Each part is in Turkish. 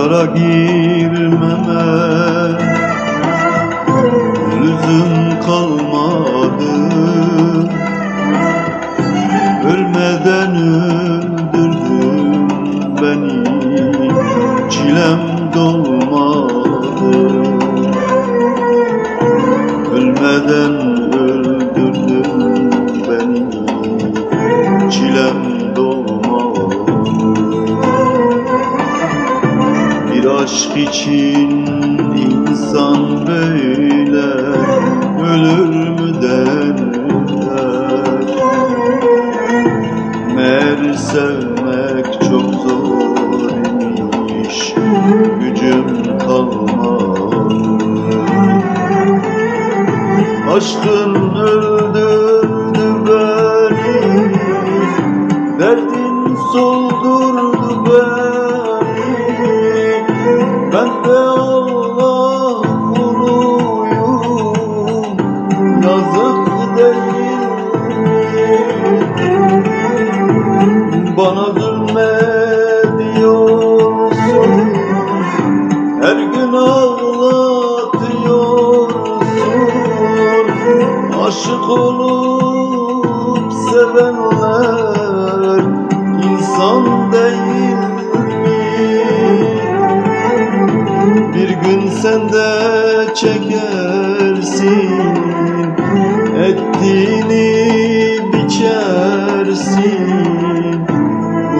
dara girmeme. Lüzum kalmadı. aşk için insan böyle ölür mü derler. Meğer sevmek çok zor imiş gücüm kalmadı Aşkı sen de çekersin. Ettiğini biçersin.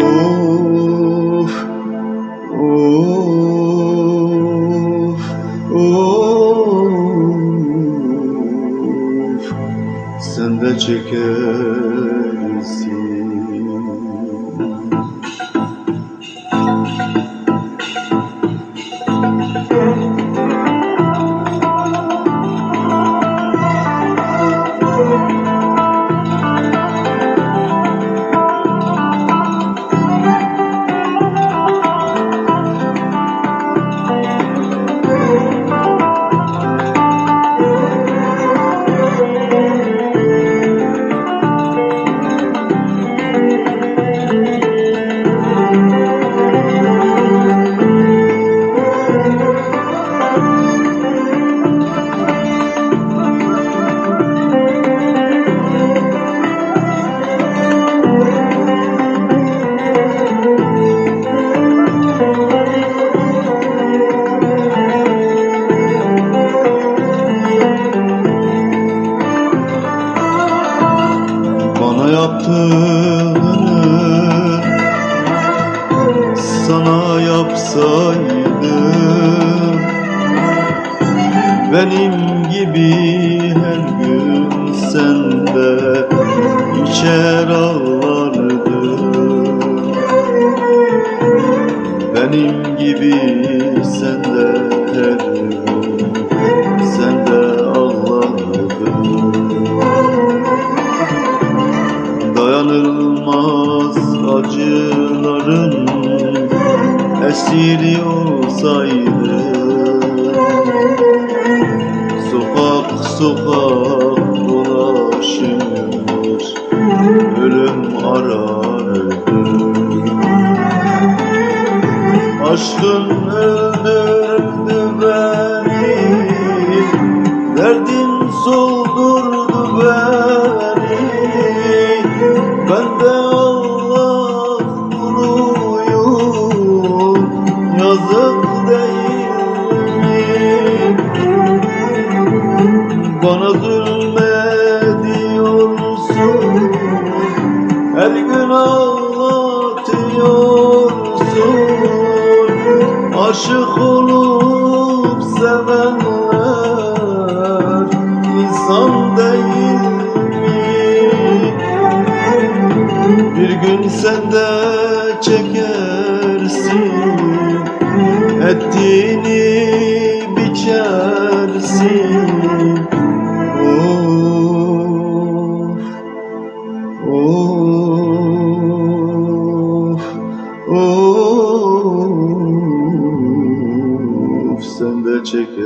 Of, of, of. Sen de çekersin Bana yaptığını sana yapsaydım. Benim gibi her gün sende içer ağlardın Benim gibi sende her gün acıların esiri olsaydı Sokak sokak dolaşır ölüm arardı. Aşkın öldürdü gün ağlatıyorsun Aşık olup sevenler insan değil mi? Bir gün sen de çekersin Ettiğini sen de çekersin.